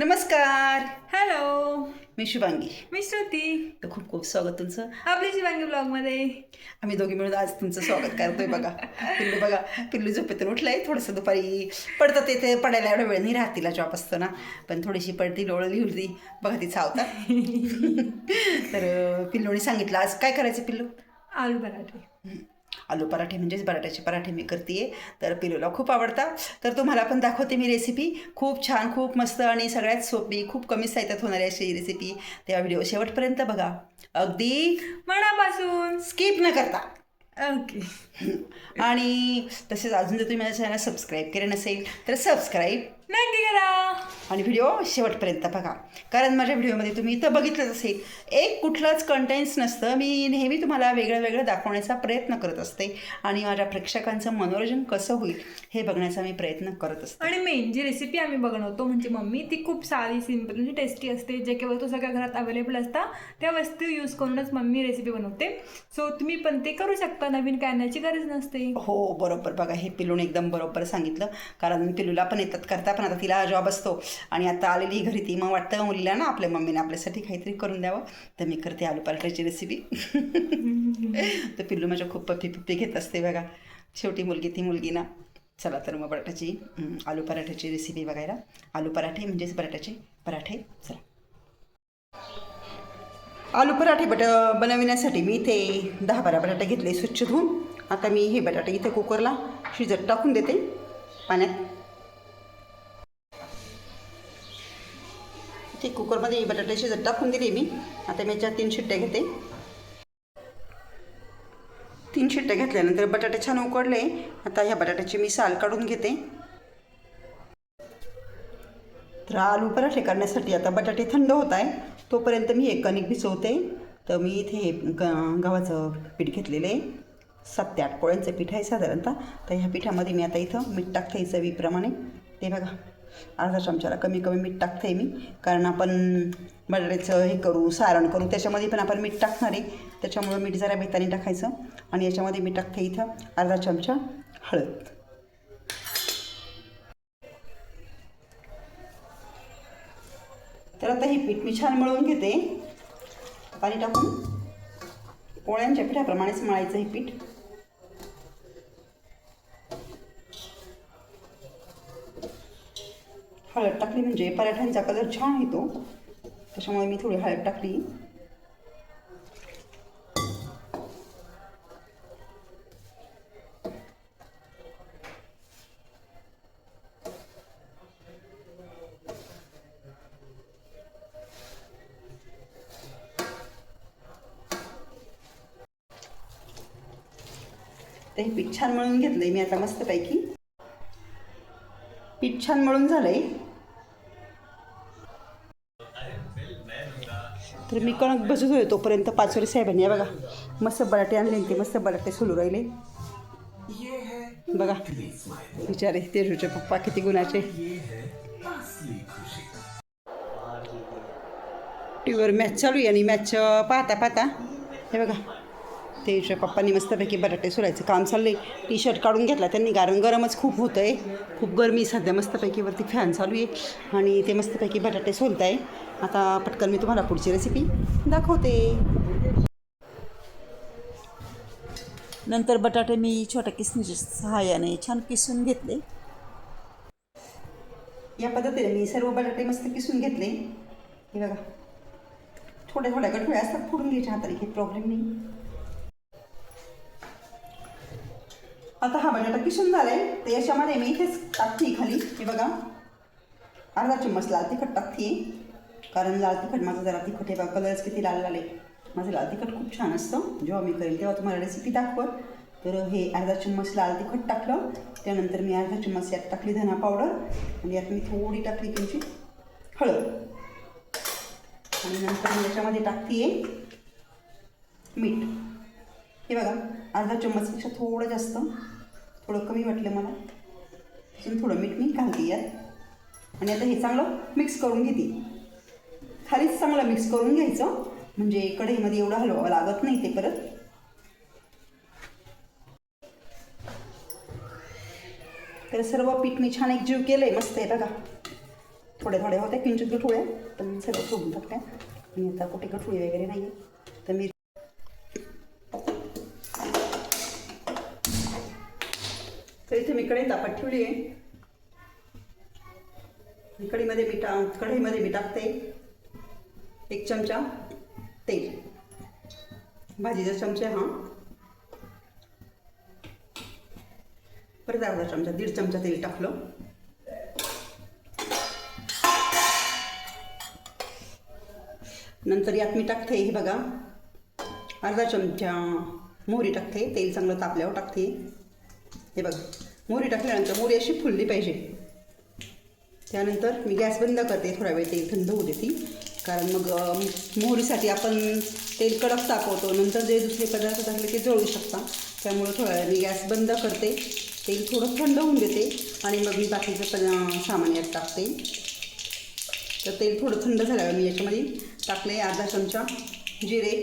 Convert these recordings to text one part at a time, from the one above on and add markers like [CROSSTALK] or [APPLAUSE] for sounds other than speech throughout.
नमस्कार. हॅलो मी शुभांगी. मी श्रुती. तर खूप खूप स्वागत तुमचं. आपली शिवांगी ब्लॉगमध्ये. आम्ही दोघी मिळून आज तुमचं स्वागत करतोय बघा. पिल्लू बघा पिल्लू झोपेतून उठलंय थोडंसं दुपारी पडतं ते ते पडायला एवढा वेळ नाही राहत तिला जॉब असतो ना पण थोडीशी पडती लोळली होती बघा ती चावतात [LAUGHS] तर पिल्लूने सांगितलं आज काय करायचं पिल्लू? आलू पराठे. आलू पराठे म्हणजेच बटाट्याचे पराठे मी करते तर पिलूला खूप आवडतात. तर तुम्हाला पण दाखवते मी रेसिपी खूप छान खूप मस्त आणि सगळ्यात सोपी खूप कमी साहित्यात होणारी अशी रेसिपी त्या व्हिडिओ शेवटपर्यंत बघा. अगदी मनापासून. स्किप न करता. ओके [LAUGHS] आणि तसेच अजून जर तुम्ही माझ्या चॅनल सबस्क्राईब केलं नसेल तर सबस्क्राईब नक्की करा आणि व्हिडिओ शेवटपर्यंत बघा. कारण माझ्या व्हिडिओमध्ये तुम्ही इथं बघितलंच असेल एक कुठलंच कंटेंट्स नसतं. मी नेहमी तुम्हाला वेगळं वेगळं दाखवण्याचा प्रयत्न करत असते. आणि माझ्या प्रेक्षकांचं मनोरंजन कसं होईल हे बघण्याचा मी प्रयत्न करत असते. आणि मेन जी रेसिपी आम्ही बनवतो म्हणजे मम्मी ती खूप साधी सिंपल म्हणजे टेस्टी असते. जे काही वस्तू सगळ्या घरात अवेलेबल असतात त्या वस्तू यूज करूनच मम्मी रेसिपी बनवते. सो तुम्ही पण ते करू शकता. नवीन काय आणण्याची गरज नसते. हो बरोबर. बघा हे पिलून एकदम बरोबर सांगितलं. कारण पिलूला पण येतात करता पण आता तिला जॉब असतो. आणि आता आलेली घरी ती मग वाटतं मुलीला ना आपल्या मम्मीने आपल्यासाठी काहीतरी करून द्यावं. तर मी करते आलू पराठ्याची रेसिपी तर पिल्लू माझ्या खूप पप्पी पिप्पी घेत असते बघा. शेवटी मुलगी ती मुलगी ना. चला तर मग बटाट्याची हं, आलू पराठ्याची रेसिपी बघायला. आलू पराठे म्हणजेच बटाट्याचे पराठे. चला. आलू पराठे बट बनविण्यासाठी मी इथे दहा बारा बटाटे घेतले स्वच्छ धुवून. आता मी हे बटाटे इथे कुकरला शिजत टाकून देते. पाण्यात. ती कुकरमध्ये बटाटे शिजत टाकून दिली मी. आता मी याच्यात तीन शिट्ट्या घेते. तीन शिट्ट्या घेतल्यानंतर बटाटे छान उकडले. आता ह्या बटाट्याची मी साल काढून घेते. तर आलू पराठे करण्यासाठी आता बटाटे थंड होत आहे. तोपर्यंत मी एक कणिक भिजवते. तर मी इथे ग गव्हाचं पीठ घेतलेलं आहे. सात ते आठ पोळ्यांचं पीठ आहे साधारणतः. तर ह्या पिठामध्ये मी आता इथं मीठ टाकते चवीप्रमाणे. ते बघा. अर्धा चमचाला कमी कमी मीठ टाकते मी. कारण आपण बटाट्याचं हे करू सारण करू त्याच्यामध्ये पण आपण मीठ टाकणार आहे. त्याच्यामुळं मीठ जरा बेताने टाकायचं. आणि याच्यामध्ये मी टाकते इथं अर्धा चमचा हळद. तर आता हे पीठ मी छान मळून घेते. पाणी टाकून. पोळ्यांच्या पिठाप्रमाणेच मळायचं हे पीठ. हळद टाकली म्हणजे पराठ्यांचा कलर छान येतो. त्याच्यामुळे मी थोडी हळद टाकली. तर हे पीठ छान मळून घेतलंय मी आता मस्तपैकी. पीठ छान मळून झालंय. तर मी कणक बसत होते तोपर्यंत पाचोरी साहेबांनी हे बघा. मस्त बटाटे आणले ते मस्त बटाटे सोलू राहिले. बघा बिचारे तेजूचे पप्पा किती गुणाचे. टी व्हीवर मॅच चालू आहे आणि मॅच पाहता पाहता. हे बघा. ते पप्पांनी मस्तपैकी बटाटे सोलायचे काम चाललंय. टी शर्ट काढून घेतला त्यांनी कारण गरमच खूप होतं आहे खूप गरमी सध्या मस्तपैकी वरती फॅन चालू आहे. आणि ते मस्तपैकी बटाटे सोलत आहे आता पटकन मी तुम्हाला पुढची रेसिपी दाखवते. नंतर बटाटे मी छोट्या किसणीच्या सहाय्याने छान किसून घेतले. या पद्धतीने मी सर्व बटाटे मस्त किसून घेतले. हे बघा. थोड्या थोड्या गठोळ्या असतात फोडून घ्यायच्या हाताने काही प्रॉब्लेम नाही. आता हा बटाटा किसून झालाय. तर याच्यामध्ये मी इथेच टाकते खाली. हे बघा. अर्धा चम्मच लाल तिखट टाकते. कारण लाल तिखट माझं जरा तिखट आहे बघा. कलर्स किती लाल लाल आहे माझं लाल तिखट खूप छान असतं. जेव्हा मी करेल तेव्हा तुम्हाला रेसिपी दाखवत. तर हे अर्धा चम्मच लाल तिखट टाकलं. त्यानंतर मी अर्धा चम्मच यात टाकली धना पावडर आणि यात मी थोडी टाकली त्यांची हळद. आणि नंतर मी याच्यामध्ये टाकते मीठ. हे बघा. अर्धा चम्मचपेक्षा थोडं जास्त. थोडं कमी वाटलं मला. अजून थोडं मीठ मी घालते यात. आणि आता हे चांगलं मिक्स करून घेते. खालीच चांगलं मिक्स करून घ्यायचं. म्हणजे कढईमध्ये एवढं हलवावं लागत नाही ते परत. तर सर्व पीठ मी छान एकजीव केलं आहे मस्त आहे बघा. थोड्या थोड्या होत्या किंचित गठुळ्या पण सगळं सोडून टाकल्या आणि आता कुठे गठुळी वगैरे नाही आहे तर मी मी कढई तापत ठेवली आहे आणि कढईमध्ये मी टा कढईमध्ये मी टाकते एक चमचा तेल। भाजीचा चमचा हा। परत अर्धा चमचा दीड चमचा तेल टाकलं। नंतर यात मी टाकते हे बघा अर्धा चमचा मोहरी टाकते तेल चांगलं तापल्यावर टाकते हे बघा. मोहरी टाकल्यानंतर मोहरी अशी फुलली पाहिजे. त्यानंतर मी गॅस बंद करते थोडा वेळ तेल थंड होऊ देते. कारण मग मोहरीसाठी आपण तेल कडक तापवतो नंतर जे दुसरे पदार्थ टाकले ते जळू शकता त्यामुळे थोडा वेळ मी गॅस बंद करते. तेल थोडं थंड होऊन देते आणि मग मी बाकीचं पण सामान यात टाकते. तर तेल थोडं थंड झाल्यावर मी याच्यामध्ये टाकले अर्धा चमचा जिरे.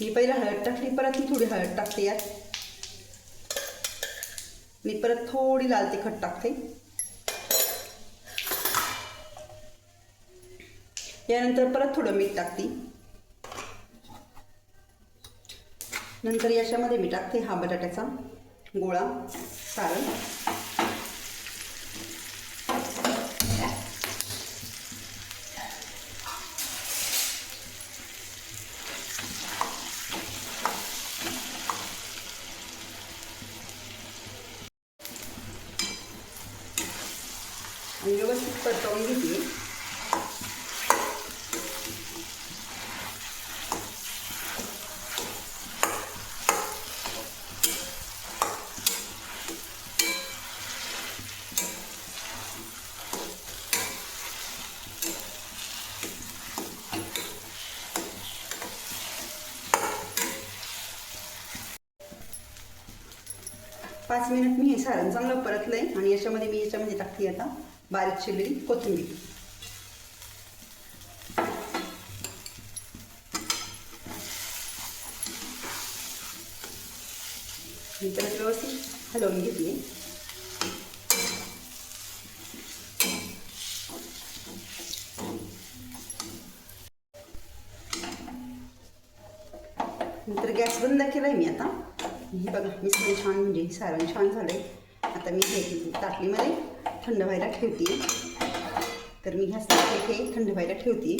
मी पहिला हळद टाकली परत मी थोडी हळद टाकते यात. मी परत थोडी लाल तिखट टाकते. यानंतर परत थोडं मीठ टाकते. नंतर याच्यामध्ये मी टाकते हा बटाट्याचा गोळा सारण. आणि व्यवस्थित परतवून घेते. पाच मिनिट मी हे सारण चांगलं आहे आणि याच्यामध्ये मी याच्यामध्ये टाकते आता. बारीक चिरलेली कोथिंबीर. मी परत व्यवस्थित हलवून घेतली. नंतर गॅस बंद केलाय मी आता. हे बघा छान म्हणजे सारण छान झालंय. आता मी हे ताटलीमध्ये. थंड व्हायला ठेवते. तर मी ह्या हे थंड व्हायला ठेवते.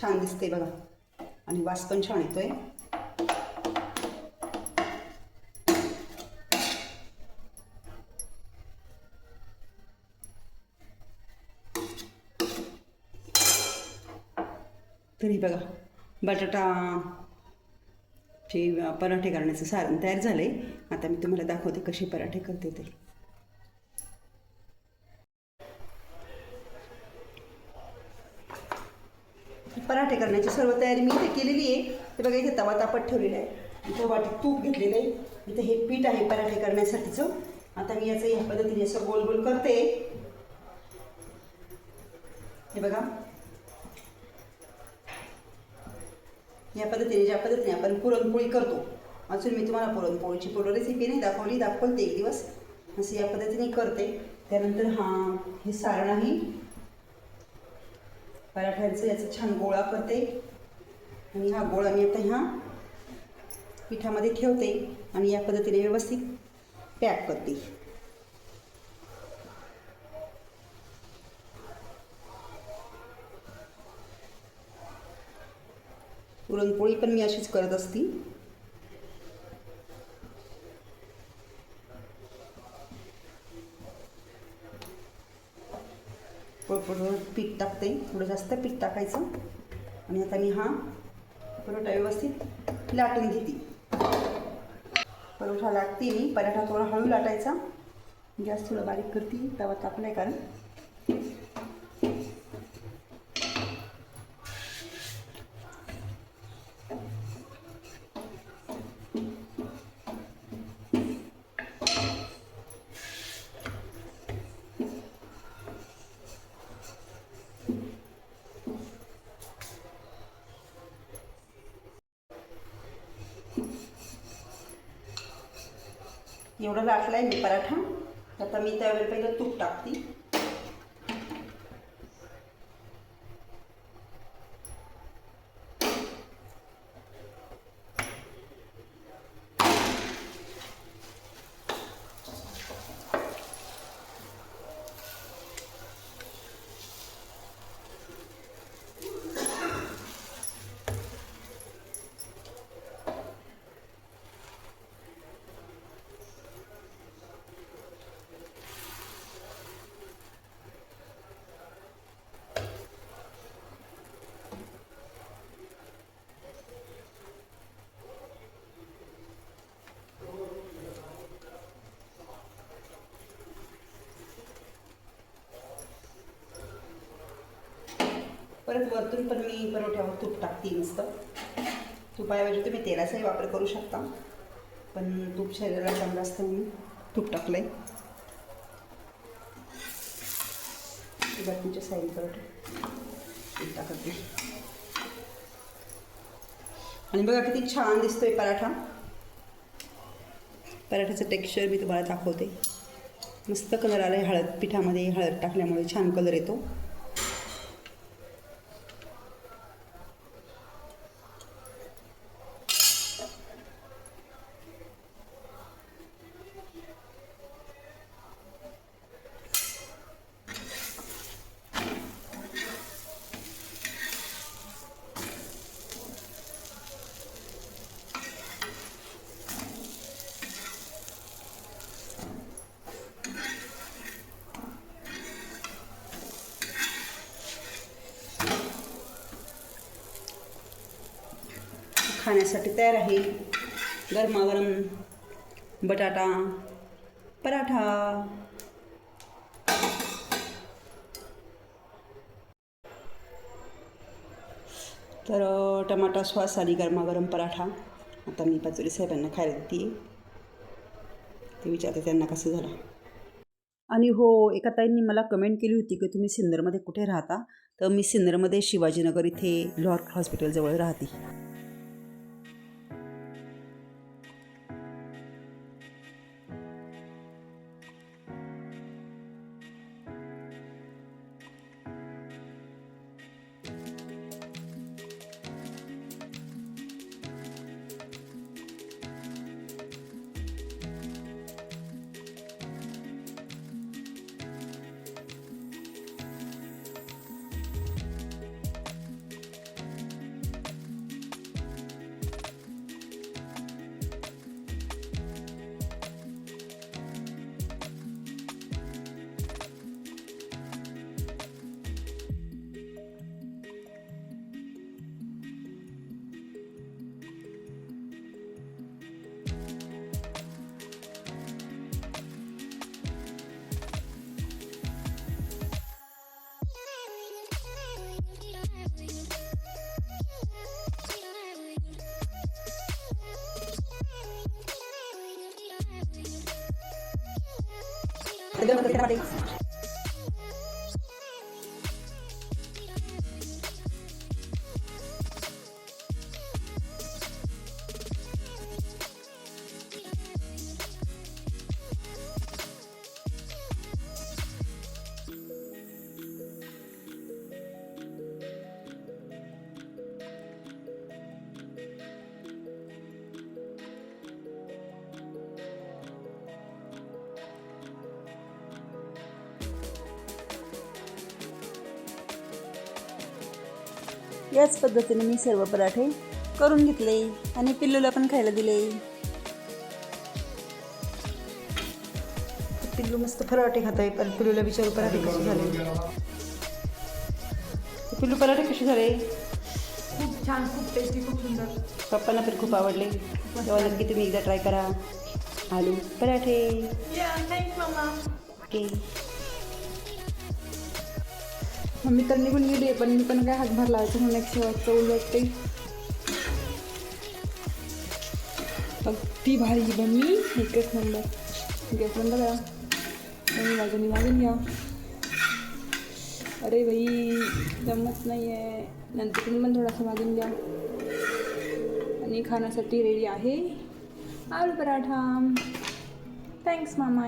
छान दिसते बघा. आणि वास पण छान येतोय. तरी बघा. बटाटा चे पराठे करण्याचं सारण तयार झालं आहे आता मी तुम्हाला दाखवते कसे पराठे करते ते. पराठे करण्याची सर्व तयारी मी इथे केलेली आहे. ते बघा इथे तवा तापत ठेवलेला आहे. इथं वाटी तूप घेतलेलं आहे. इथं हे पीठ आहे पराठे करण्यासाठीचं. आता मी याचं ह्या पद्धतीने असं गोल गोल करते. हे बघा. या पद्धतीने ज्या पद्धतीने आपण पुरणपोळी करतो. अजून मी तुम्हाला पुरणपोळीची पूर्ण रेसिपी नाही दाखवली दाखवते एक दिवस. असं या पद्धतीने करते. त्यानंतर हा हे सारण आहे. पराठ्यांचं याचा छान गोळा करते. आणि हा गोळा मी आता ह्या पिठामध्ये ठेवते आणि या पद्धतीने व्यवस्थित पॅक करते. पुरणपोळी पण मी अशीच करत असती. थोडं पीठ टाकते. थोडं जास्त पीठ टाकायचं. आणि आता मी हा परोठा व्यवस्थित लाटून घेते. परोठा लाटते मी. पराठा थोडा हळू लाटायचा. गॅस थोडा बारीक करते. तवा तापलाय कारण. एवढं लाटला आहे मी पराठा. आता मी त्यावेळेला पहिलं तूप टाकते. परत वरतून पण मी परोठ्यावर तूप टाकते मस्त तुपाऐवजी तुम्ही तेलाचाही वापर करू शकता. पण तूप शरीराला चांगलं असतं मी तूप टाकलं आहे तुमच्या साईड परोठे. तूप टाकत. नाही. आणि बघा किती छान दिसतोय पराठा. पराठ्याचं टेक्स्चर मी तुम्हाला दाखवते. मस्त कलर आला आहे हळद पिठामध्ये हळद टाकल्यामुळे छान कलर येतो. खाण्यासाठी तयार आहे. गरमागरम बटाटा पराठा. तर टमाटा सॉस आणि गरमागरम पराठा. आता मी पाचोरी साहेबांना खायला देते. ते विचारते त्यांना कसं झालं. आणि हो एका ताईंनी मला कमेंट केली होती की तुम्ही सिन्नरमध्ये कुठे राहता? तर मी सिन्नरमध्ये शिवाजीनगर इथे लॉर्क हॉस्पिटलजवळ राहते. entendeu? Mas eu trabalhei bastante. याच पद्धतीने मी सर्व पराठे करून घेतले आणि पिल्लूला पण खायला दिले. पिल्लू मस्त पराठे खात आहे पण पिल्लूला विचारू पराठे कसे झाले? पिल्लू पराठे कसे झाले? खूप छान खूप टेस्टी खूप सुंदर. पप्पांना पण खूप आवडले. तेव्हा नक्की तुम्ही एकदा ट्राय करा. आलू पराठे. या थँक्स मम्मा ओके मम्मी तर निघून गेली पण मी पण काय हातभार लावायचं म्हणून एक शेवटचं उलटते ती. भारी बनली एकच नंबर गॅस बंद करा आणि वाजून वाजून घ्या अरे बाई जमत नाही आहे नंतर तुम्ही पण थोडासा मागून घ्या. आणि खाण्यासाठी रेडी आहे. आलू पराठा. थँक्स मामा.